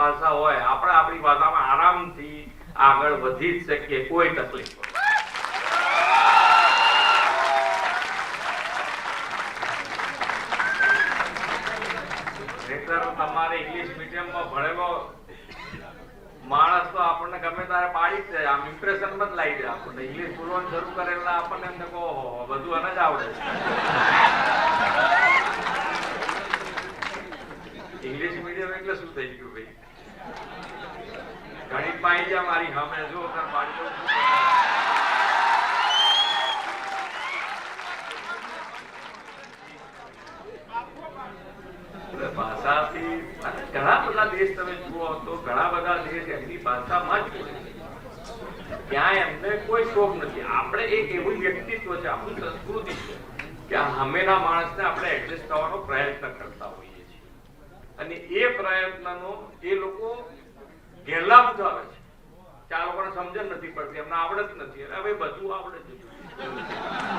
ભાષા હોય, આપણે આપણી ભાષામાં આરામથી આગળ વધી જ શકીએ, કોઈ તકલીફ. તમારે ઇંગ્લિશ મીડિયમમાં ભણેલો માણસ તો આપણને ગમે ત્યારે પાડી જાય આમ ઇમ્પ્રેશન બદલાઈ જાય આપણને. ઇંગ્લિશ બોલવાનું શરૂ કરેલા આપણને એમને કહો બધું એને જ આવડે ઇંગ્લિશ મીડિયમ એટલે શું થઈ ગયું ભાઈ? જા મારી સામે જો તાર પાડી દઉં છું. એટલે ભાષાથી ઘણા બધા દેશ તમે જુઓ તો ઘણા બધા દેશ એમની ભાષામાં જ ત્યાં એમને કોઈ શોખ નથી. આપણે એક એવું વ્યક્તિત્વ છે આપણું સંસ્કૃતિ છે, કે આ સામેના માણસને આપણે એડજસ્ટ થવાનો પ્રયત્ન કરતા હોઈએ છીએ. અને એ પ્રયત્નનો એ લોકો ગેરલાભ ઉઠાવે છે. સમજણ નથી પડતી એમને આવડત નથી. હવે બધું આવડે છે.